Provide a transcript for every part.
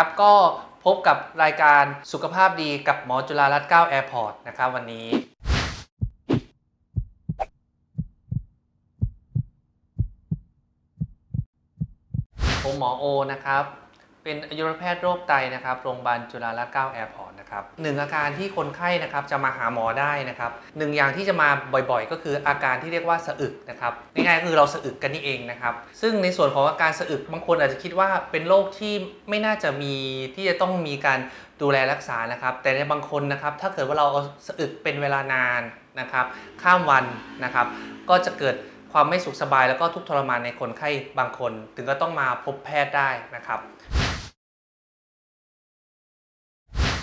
ครับก็พบกับรายการสุขภาพดีกับหมอจุฬารัตน์9แอร์พอร์ตนะครับวันนี้ผมหมอโอนะครับ เป็นอายุรแพทย์โรคไตนะครับ โรงพยาบาลจุฬาลัตน์9แอร์พอร์ต นะครับหนึ่งอาการที่คนไข้นะครับจะมาหาหมอได้นะครับหนึ่งอย่างที่จะมาบ่อยๆ ก็คืออาการที่เรียกว่าสะอึกนะครับง่ายๆคือเราสะอึกกันนี่เองนะครับซึ่งในส่วนของอาการสะอึกบางคนอาจจะคิดว่าเป็นโรคที่ไม่น่าจะมีที่จะต้องมีการดูแลรักษานะครับ แต่ในบางคนนะครับถ้าเกิดว่าเราเอาสะอึกเป็นเวลานานนะครับข้ามวันนะครับก็จะเกิดความไม่สุขสบายแล้วก็ทุกทรมานในคนไข้บางคน ถึงก็ต้องมาพบแพทย์ได้นะครับ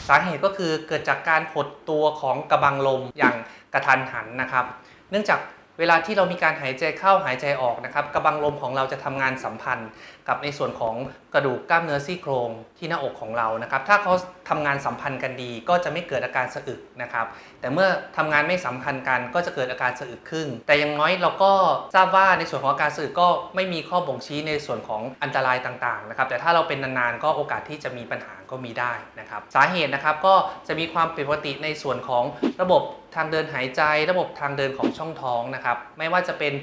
สาเหตุก็คือเกิดจากการหดตัวของกระบังลมอย่างกระทันหันนะครับ เนื่องจากเวลาที่เรามีการหายใจเข้าหายใจออกนะครับกระบังลมของเราจะทำงานสัมพันธ์ กับในส่วนของกระดูกกล้ามเนื้อซี่โครงที่หน้าอกของเรานะครับ ถ้าเขาทำงานสัมพันธ์กันดี ก็จะไม่เกิดอาการสะอึกนะครับ แต่เมื่อทำงานไม่สัมพันธ์กันก็จะเกิดอาการสะอึกขึ้น แต่อย่างน้อยเราก็ทราบว่าในส่วนของอาการสะอึกก็ไม่มีข้อบ่งชี้ในส่วนของอันตรายต่างๆนะครับ แต่ถ้าเราเป็นนานๆก็โอกาสที่จะมีปัญหาก็มีได้นะครับ สาเหตุนะครับก็จะมีความผิดปกติในส่วนของระบบทางเดินหายใจ ระบบทางเดินของช่องท้องนะครับ ไม่ว่าจะเป็น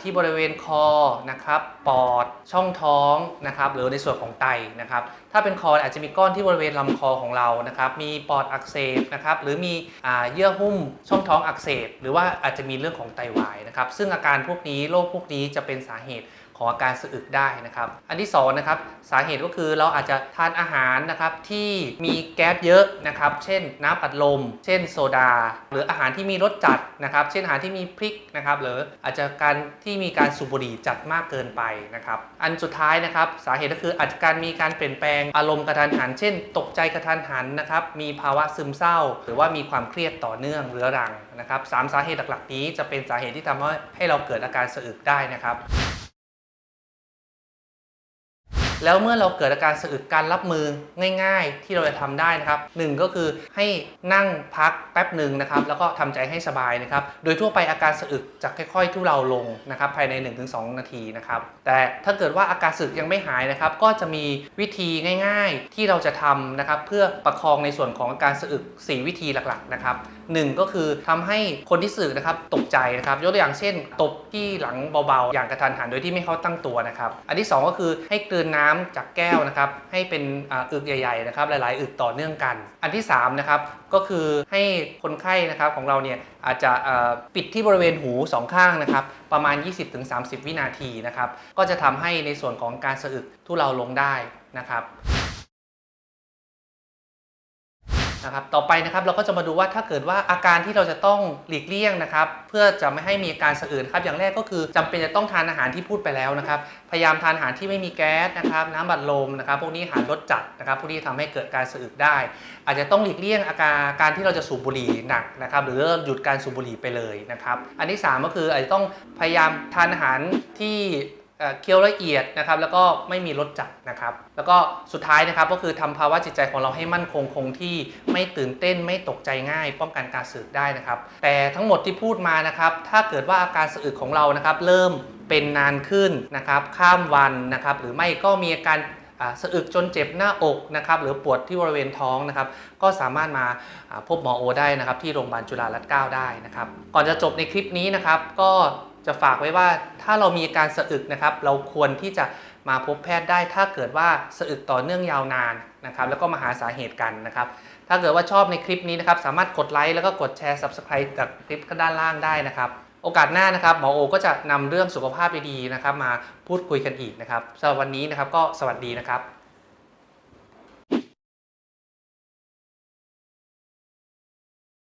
ที่บริเวณคอนะครับปอดช่องท้องนะครับหรือในส่วนของไตนะครับถ้าเป็นคออาจจะมีก้อนที่บริเวณลำคอของเรานะครับมีปอดอักเสบนะครับหรือมีเยื่อหุ้มช่องท้องอักเสบ หรือว่าอาจจะมีเรื่องของไตวายนะครับซึ่งอาการพวกนี้โรคพวกนี้จะเป็นสาเหตุ ของอาการสะอึกได้นะครับ อันที่สองนะครับสาเหตุก็คือเราอาจจะทานอาหารนะครับที่มีแก๊สเยอะนะครับ เช่นน้ำอัดลม เช่นโซดา หรืออาหารที่มีรสจัดนะครับ เช่นอาหารที่มีพริกนะครับ หรืออาจจะการที่มีการสูบบุหรี่จัดมากเกินไปนะครับ อันสุดท้ายนะครับสาเหตุก็คืออาจจะการมีการเปลี่ยนแปลงอารมณ์กระทันหัน เช่น ตกใจกระทันหันนะครับ มีภาวะซึมเศร้า หรือว่ามีความเครียดต่อเนื่องเรื้อรังนะครับสามสาเหตุหลักๆนี้จะเป็นสาเหตุที่ทำให้ให้เราเกิดอาการสะอึกได้นะครับ แล้วเมื่อเราเกิดอาการสะอึกการรับมือง่าย ๆ ที่เราจะทำได้นะครับหนึ่งก็คือให้นั่งพักแป๊บหนึ่งนะครับ แล้วก็ทำใจให้สบายนะครับ โดยทั่วไปอาการสะอึกจะค่อยๆทุเลาลงนะครับภายใน 1-2 นาทีนะครับแต่ถ้าเกิดว่าอาการสะอึกยังไม่หายนะครับ ก็จะมีวิธีง่าย ๆ ที่เราจะทำนะครับ เพื่อประคองในส่วนของอาการสะอึก 4 วิธีหลักๆนะครับหนึ่งก็คือทำให้คนที่สื่อนะครับตกใจนะครับ ยกตัวอย่างเช่น ตบที่หลังเบาๆ อย่างกระทันหันโดยที่ไม่เขาตั้งตัวนะครับ อันที่ 2 ก็คือให้กลืนน้ำจากแก้วนะครับให้เป็นอึกใหญ่ๆนะครับหลายๆ อึกต่อเนื่องกัน อันที่3นะครับก็คือให้คนไข้นะครับของเราเนี่ยอาจจะปิดที่บริเวณหูสองข้างนะครับประมาณ 20-30 วินาทีนะครับก็จะทำให้ในส่วนของการสะอึกทุเลาลงได้นะครับ นะครับต่อไปนะครับเราก็จะมาดูว่าถ้าเกิดว่าอาการที่เราจะต้องหลีกเลี่ยงนะครับเพื่อจะไม่ให้มีอาการสะอื่นครับอย่างแรกก็คือจำเป็นจะต้องทานอาหารที่พูดไปแล้วนะครับพยายามทานอาหารที่ไม่มีแก๊สนะครับน้ำบัดลมนะครับพวกนี้อาหารรสจัดนะครับพวกนี้ทำให้เกิดการสะอึกได้ อาจจะต้องหลีกเลี่ยงอาการการที่เราจะสูบบุหรี่หนักนะครับหรือเริ่มหยุดการสูบบุหรี่ไปเลยนะครับอันที่สามก็คืออาจจะต้องพยายามทานอาหารที่ เคี้ยวละเอียดนะครับแล้วก็ไม่มีรสจัดนะครับ แล้วก็สุดท้ายนะครับก็คือทำภาวะจิตใจของเราให้มั่นคงคงที่ไม่ตื่นเต้นไม่ตกใจง่าย ป้องกันการสะอึกได้นะครับ แต่ทั้งหมดที่พูดมานะครับ ถ้าเกิดว่าอาการสะอึกของเรานะครับ เริ่มเป็นนานขึ้นนะครับ ข้ามวันนะครับ หรือไม่ก็มีอาการสะอึกจนเจ็บหน้าอกนะครับหรือปวดที่บริเวณท้องนะครับ ก็สามารถมาพบหมอโอได้นะครับ ที่โรงพยาบาลจุฬารัตน์9ได้นะครับ ก่อนจะจบในคลิปนี้นะครับ ก็ จะฝากไว้ว่าถ้าเรามีอาการสะอึกนะครับ เราควรที่จะมาพบแพทย์ได้ถ้าเกิดว่าสะอึกต่อเนื่องยาวนานนะครับ แล้วก็มาหาสาเหตุกันนะครับ ถ้าเกิดว่าชอบในคลิปนี้นะครับ สามารถกดไลค์แล้วก็กดแชร์ Subscribe จากคลิปข้างด้านล่างได้นะครับ โอกาสหน้านะครับหมอโอก็จะนำเรื่องสุขภาพดีๆนะครับ มาพูดคุยกันอีกนะครับสำหรับวันนี้นะครับก็สวัสดีนะครับ